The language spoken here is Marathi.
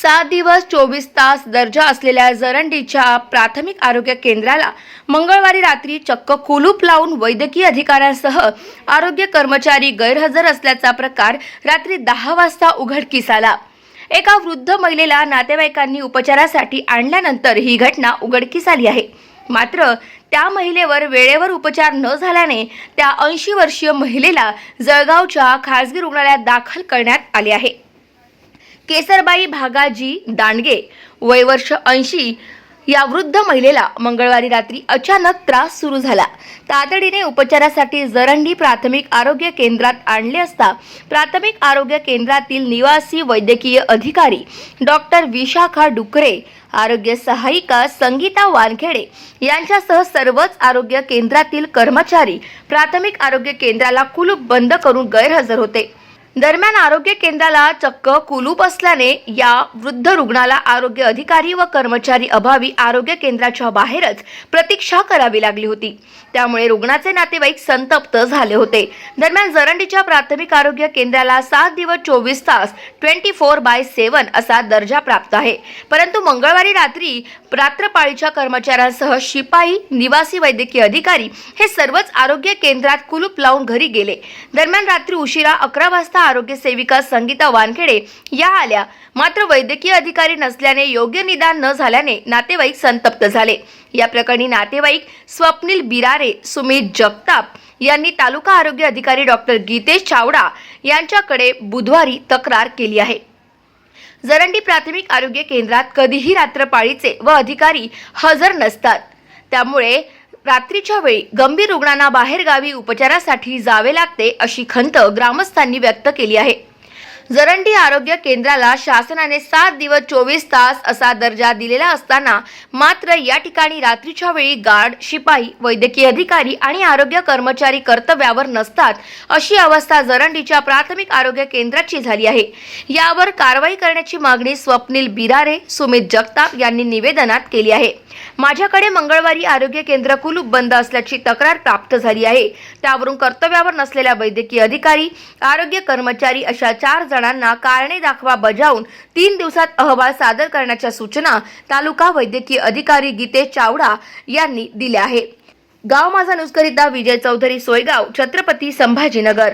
सात दिवस चोवीस तास दर्जा असलेल्या जरंडीच्या प्राथमिक आरोग्य केंद्राला मंगळवारी रात्री चक्क कुलूप लावून वैद्यकीय अधिकाऱ्यांसह आरोग्य कर्मचारी गैरहजर असल्याचा प्रकार रात्री दहा वाजता उघडकीस आला एका वृद्ध महिलेला नातेवाईकांनी उपचारासाठी आणल्यानंतर ही घटना उघडकीस आली आहे. मात्र त्या महिलेवर वेळेवर उपचार न झाल्याने त्या ऐंशी वर्षीय महिलेला जळगावच्या खासगी रुग्णालयात दाखल करण्यात आले आहे. केसरबाई भागाजी दांडगे वय वर्ष ऐंशी या वृद्ध महिलेला मंगळवारी रात्री अचानक त्रास सुरू झाला. तातडीने उपचारासाठी जरंडी प्राथमिक आरोग्य केंद्रात आणले असता प्राथमिक आरोग्य केंद्रातील निवासी वैद्यकीय अधिकारी डॉक्टर विशाखा डुकरे आरोग्य सहायिका संगीता वानखेडे यांच्यासह सर्वच आरोग्य केंद्रातील कर्मचारी प्राथमिक आरोग्य केंद्राला कुलूप बंद करून गैरहजर होते. दरम्यान आरोग्य केंद्राला चक्क कुलूप असल्याने या वृद्ध रुग्णाला आरोग्य अधिकारी व कर्मचारी अभावी आरोग्य केंद्राच्या बाहेरच प्रतीक्षा करावी लागली होती. त्यामुळे रुग्णाचे नातेवाईक संतप्त झाले होते. दरम्यान जरंडीच्या प्राथमिक आरोग्य केंद्राला सात दिवस चोवीस तास ट्वेंटी फोर बाय सेवन असा दर्जा प्राप्त आहे. परंतु मंगळवारी रात्री रात्रपाळीच्या कर्मचाऱ्यांसह शिपाई निवासी वैद्यकीय अधिकारी हे सर्वच आरोग्य केंद्रात कुलूप लावून घरी गेले. दरम्यान रात्री उशिरा अकरा वाजता आरोग्य सेविका संगीता वानखेडे या आल्या. मात्र वैद्यकीय अधिकारी नसल्याने योग्य निदान न झाल्याने नातेवाईक संतप्त झाले. या प्रकरणी नातेवाईक स्वप्नील बिरारे सुमित जगताप यांनी तालुका आरोग्य अधिकारी डॉक्टर गीतेश चावडा यांच्याकडे बुधवारी तक्रार केली आहे. जरंडी प्राथमिक आरोग्य केंद्रात कधीही रात्रपाळीचे व अधिकारी हजर नसतात. त्यामुळे रात्रीच्या वेळी गंभीर रुग्णांना बाहेरगावी उपचारासाठी जावे लागते अशी खंत ग्रामस्थांनी व्यक्त केली आहे. जरंडी आरोग्य केंद्राला शासनाने सात दिवस चोवीस तास असा दर्जा दिलेला असताना मात्र या ठिकाणी रात्रीच्या वेळी गार्ड शिपाई वैद्यकीय अधिकारी आणि आरोग्य कर्मचारी कर्तव्यावर नसतात अशी अवस्था जरंडीच्या प्राथमिक आरोग्य केंद्राची झाली आहे. यावर कारवाई करण्याची मागणी स्वप्नील बिरारे सुमित जगताप यांनी निवेदनात केली आहे. माझ्याकडे मंगळवारी आरोग्य केंद्र कुलूप बंद असल्याची तक्रार प्राप्त झाली आहे. त्यावरून कर्तव्यावर नसलेल्या वैद्यकीय अधिकारी आरोग्य कर्मचारी अशा चार जण जणांना कारणे दाखवा बजावून तीन दिवसात अहवाल सादर करण्याच्या सूचना तालुका वैद्यकीय अधिकारी गीतेश चावडा यांनी दिल्या आहे गाव माझा न्यूजकरिता विजय चौधरी सोयगाव छत्रपती संभाजीनगर.